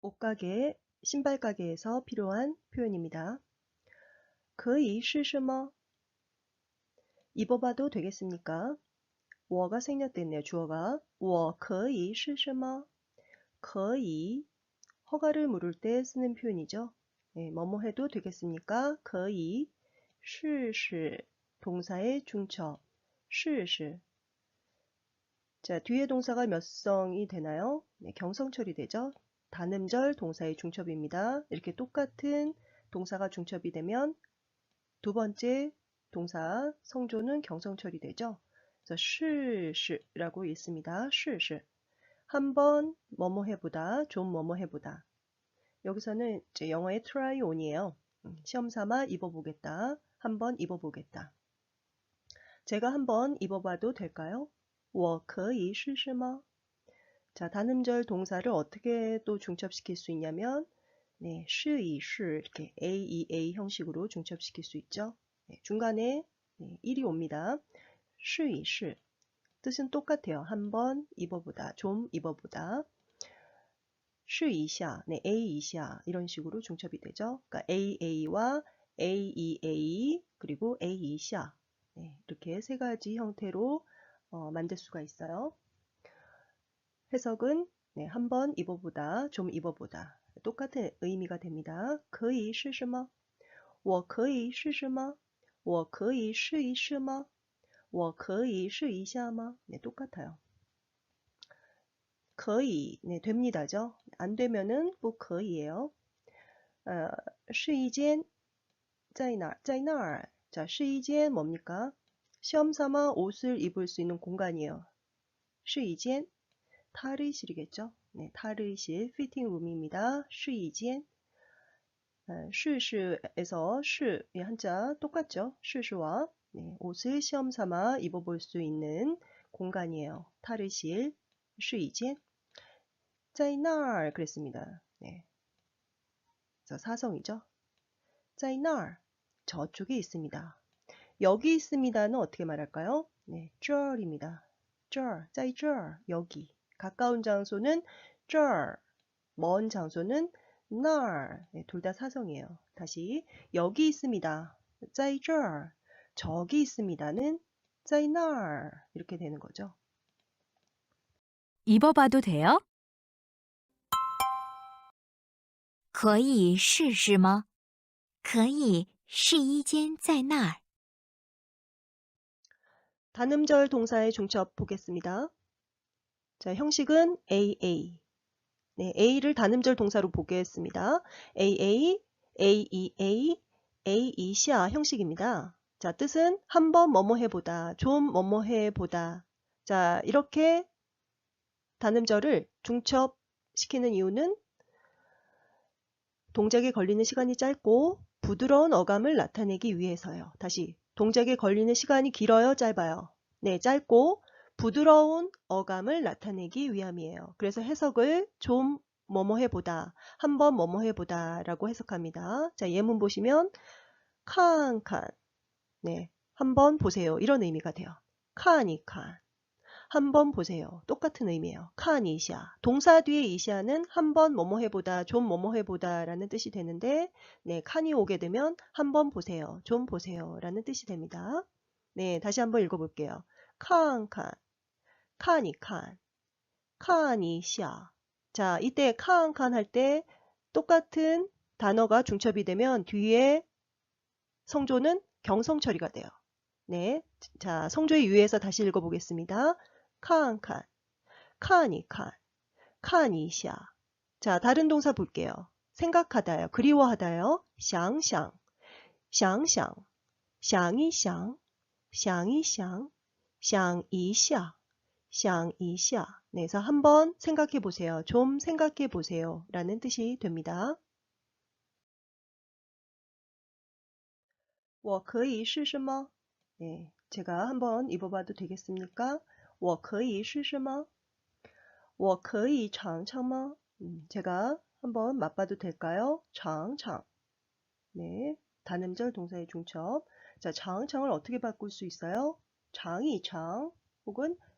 옷가게, 신발가게에서 필요한 표현입니다. 그이 시시머 뭐? 입어봐도 되겠습니까? 워가 생략됐네요. 주어가 워그이 시시머 그이 허가를 물을 때 쓰는 표현이죠. 네, 뭐뭐 해도 되겠습니까? 그이 시시 동사의 중첩 시시 자 뒤에 동사가 몇 성이 되나요? 네, 경성 처리되죠. 단음절 동사의 중첩입니다. 이렇게 똑같은 동사가 중첩이 되면 두 번째 동사 성조는 경성 처리되죠. 그래서 试试라고 있습니다. 试试 한번 뭐뭐 해보다, 좀 뭐뭐 해보다. 여기서는 이제 영어의 try on이에요. 음, 시험 삼아 입어보겠다. 한번 입어보겠다. 제가 한번 입어봐도 될까요? 我可以试试吗? 자, 단음절 동사를 어떻게 또 중첩시킬 수 있냐면 네, 시이 시 이렇게 a e a 형식으로 중첩시킬 수 있죠. 네, 중간에 네, 1이 옵니다. 시이 시 뜻은 똑같아요. 한 번 입어보다, 좀 입어보다. 시이 샤, 아, 네, a 이샤 아, 이런 식으로 중첩이 되죠. 그러니까 a a와 a e a 그리고 에이샤 e, 아. 네, 이렇게 세 가지 형태로 어, 만들 수가 있어요. 해석은 네, 한번 입어보다, 좀 입어보다 똑같은 의미가 됩니다. 可以试试吗?我可以试试吗?我可以试一试吗?我可以试一下吗? 네, 똑같아요. 可以, 네, 됩니다죠. 안 되면은 不可以예요. 어, 试一间在哪?在那儿. 자, 试一间 뭡니까? 시험 삼아 옷을 입을 수 있는 공간이에요. 试一间 탈의실이겠죠. 네, 탈의실 피팅 룸입니다. 试一间 어, 试试에서 试의 한자 똑같죠. 试试와 네, 옷을 시험 삼아 입어볼 수 있는 공간이에요. 탈의실 试一间 在那儿 그랬습니다. 네. 사성이죠. 在那儿 저쪽에 있습니다. 여기 있습니다는 어떻게 말할까요? 네, 这儿입니다. 这儿,在这儿, 여기. 가까운 장소는 这儿, 먼 장소는 那儿. 네, 둘 다 사성이에요. 다시 여기 있습니다. 在这儿, 저기 있습니다는 在那儿 이렇게 되는 거죠. 입어봐도 돼요? 可以试试吗？可以，试衣间在那儿。 단음절 동사의 중첩 보겠습니다. 자, 형식은 AA. 네, A를 단음절 동사로 보겠습니다. AA, AEA, AE시아 형식입니다. 자, 뜻은 한번 뭐뭐 해보다, 좀 뭐뭐 해보다. 자, 이렇게 단음절을 중첩시키는 이유는 동작에 걸리는 시간이 짧고 부드러운 어감을 나타내기 위해서요. 다시 동작에 걸리는 시간이 길어요, 짧아요? 네, 짧고 부드러운 어감을 나타내기 위함이에요. 그래서 해석을 좀 뭐뭐 해보다, 한번 뭐뭐 해보다 라고 해석합니다. 자, 예문 보시면 칸칸 네, 한번 보세요. 이런 의미가 돼요. 카니칸 한번 보세요. 똑같은 의미예요. 카니샤. 동사 뒤에 이샤는 한번 뭐뭐 해보다, 좀 뭐뭐 해보다 라는 뜻이 되는데 네, 칸이 오게 되면 한번 보세요. 좀 보세요 라는 뜻이 됩니다. 네, 다시 한번 읽어볼게요. 칸칸, 카니칸, 카니샤. 자, 이때 칸 칸 할 때 똑같은 단어가 중첩이 되면 뒤에 성조는 경성 처리가 돼요. 네, 자, 성조의 유에서 다시 읽어보겠습니다. 칸칸, 카니칸, 카니샤. 자, 다른 동사 볼게요. 생각하다요. 그리워하다요. 샹샹, 샹샹, 샹이 샹, 샹이 샹, 샹이샤, 샹이샤. 네, 그래서 한번 생각해 보세요. 좀 생각해 보세요. 라는 뜻이 됩니다. 我可以试试吗? 네, 제가 한번 입어봐도 되겠습니까? 我可以试试吗?我可以尝尝吗? 음, 제가 한번 맛봐도 될까요? 尝尝. 네, 단음절 동사의 중첩. 자, 尝尝을 어떻게 바꿀 수 있어요? 尝一尝 혹은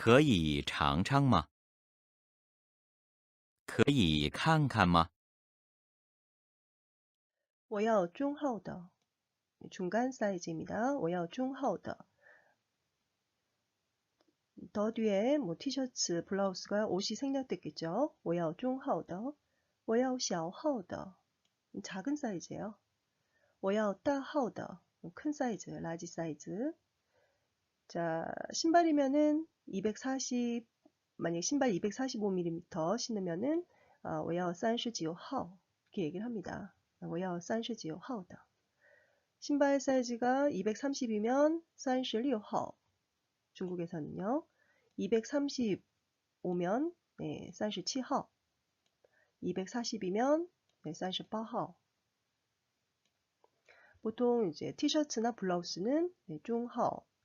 可以尝尝吗？可以看看吗？我要中号的 중간 사이즈입니다. 我要中号的. 더 뒤에 뭐 티셔츠, 블라우스가 옷이 생략됐겠죠. 我要中号的.我要小号的. 작은 사이즈예요. 我要大号的. 큰 사이즈, 라지 사이즈. 자, 신발이면은 240, 만약 신발 245mm 신으면은 아, 我要39号 이렇게 얘기를 합니다. 我要39号的. 신발 사이즈가 230이면 36号. 중국에서는요. 235면 네, 37号. 240이면 네, 38号. 보통 이제 티셔츠나 블라우스는 네, 중하오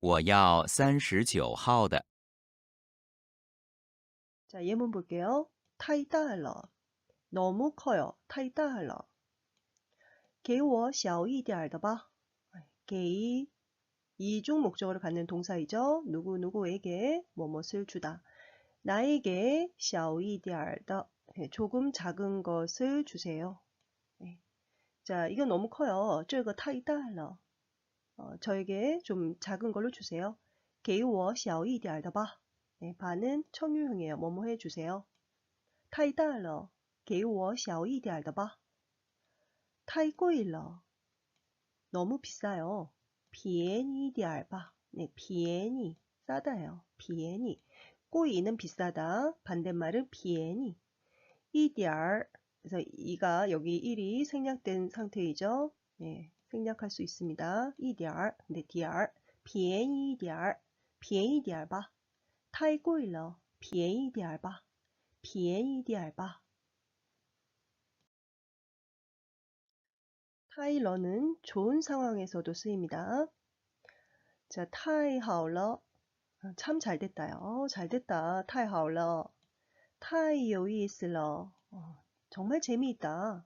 我要三十九号的。 자, 예문 볼게요. 太大了. 너무 커요. 太大了.给我小一点的吧. 给 이중 목적어를 갖는 동사이죠. 누구 누구에게 뭐뭇을 주다. 나에게 小一点的 네, 조금 작은 것을 주세요. 네. 자, 이건 너무 커요. 这个太大了. 어, 저에게 좀 작은 걸로 주세요. 给我小一点的吧. 네, 반은 청유형이에요. 뭐뭐 해주세요. 太大了,给我小一点的吧.太贵了. 너무 비싸요. 便宜点儿吧. 네, 便宜 싸다요. 便宜. 꼬이는 비싸다. 반대말은 便宜. 一点儿 그래서 이가 여기 1이 생략된 상태이죠. 네, 생략할 수 있습니다. EDR, 근데 네, DR, PADR, PADR 바, 타이고일러, PADR 바, PADR 바. 타일러는 좋은 상황에서도 쓰입니다. 자, 타이하울러. 아, 참 잘됐다요. 잘됐다. 타이하울러. 타이요이슬러. 어, 정말 재미있다.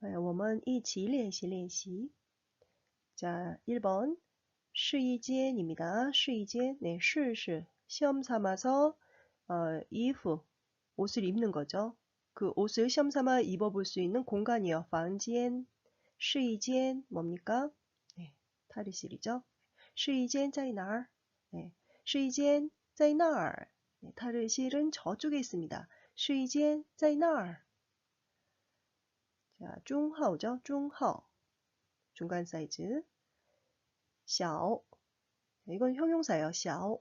我们一起练习练习. 자, 1번试衣间입니다. 试衣间. 네, 试试. 시험 삼아서 어, 이후 옷을 입는 거죠. 그 옷을 시험 삼아 입어볼 수 있는 공간이요. 房间, 试衣间 뭡니까? 네, 탈의실이죠. 试衣间 在哪儿? 네, 试衣间在那儿. 네, 탈의실은 저쪽에 있습니다. 试衣间在那儿. 자, 중하오죠. 중하오. 중간 사이즈. 小. 이건 형용사예요. 小.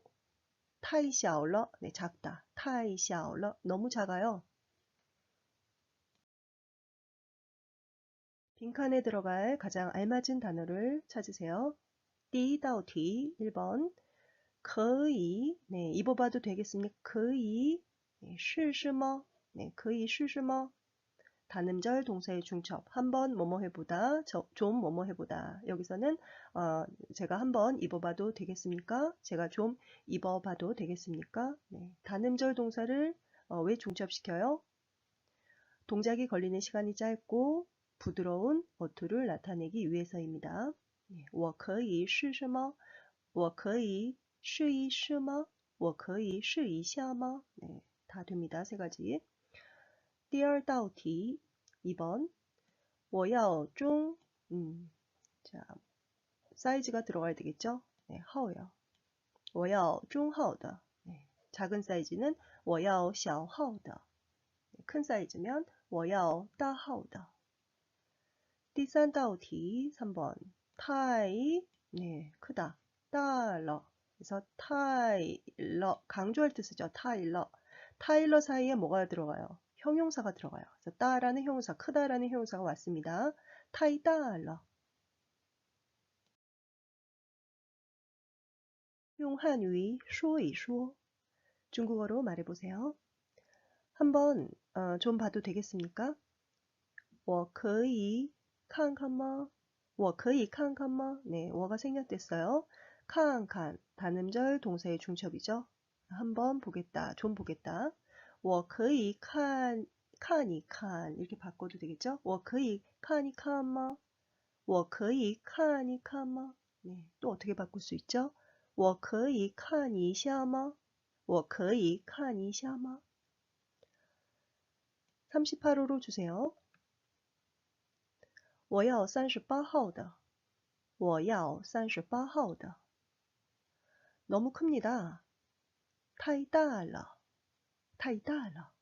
太小了. 네, 작다. 太小了. 너무 작아요. 빈칸에 들어갈 가장 알맞은 단어를 찾으세요. 第一道题 1번 可以 네, 입어봐도 되겠습니까? 可以 네, 试试吗? 네, 可以试试吗? 단음절 동사의 중첩 한번 뭐뭐 해보다 저, 좀 뭐뭐 해보다 여기서는 어, 제가 한번 입어봐도 되겠습니까? 제가 좀 입어봐도 되겠습니까? 네, 단음절 동사를 어, 왜 중첩시켜요? 동작이 걸리는 시간이 짧고 부드러운 어투를 나타내기 위해서입니다. 네, 我可以试试吗?我可以试一试吗?我可以试一下吗? 네, 다 됩니다. 세 가지. 第二道题 2번 我要中 음, 자, 사이즈가 들어가야 되겠죠? 네, 号요. 我要中号的 네, 작은 사이즈는 我要小号的큰 사이즈면 我要大号的第三道题 3번 타이 네 크다 달러 그래서 타일러 강조할 때 쓰죠 타일러 타일러 사이에 뭐가 들어가요 형용사가 들어가요 그래서 따라는 형용사 크다라는 형용사가 왔습니다 타이 달러 용 한위 说一说 중국어로 말해보세요. 한번 어, 좀 봐도 되겠습니까? 我可以看看吗?我可以看看吗? 네, 我가 생략됐어요. 看看 단음절 동사의 중첩이죠. 한번 보겠다, 좀 보겠다. 我可以看看一看 이렇게 바꿔도 되겠죠? 我可以看一看吗?我可以看一看吗? 네, 또 어떻게 바꿀 수 있죠? 我可以看一下吗?我可以看一下吗? 38호로 주세요. 我要38号的.我要38号的. 너무 큽니다. 太大了. 太大了.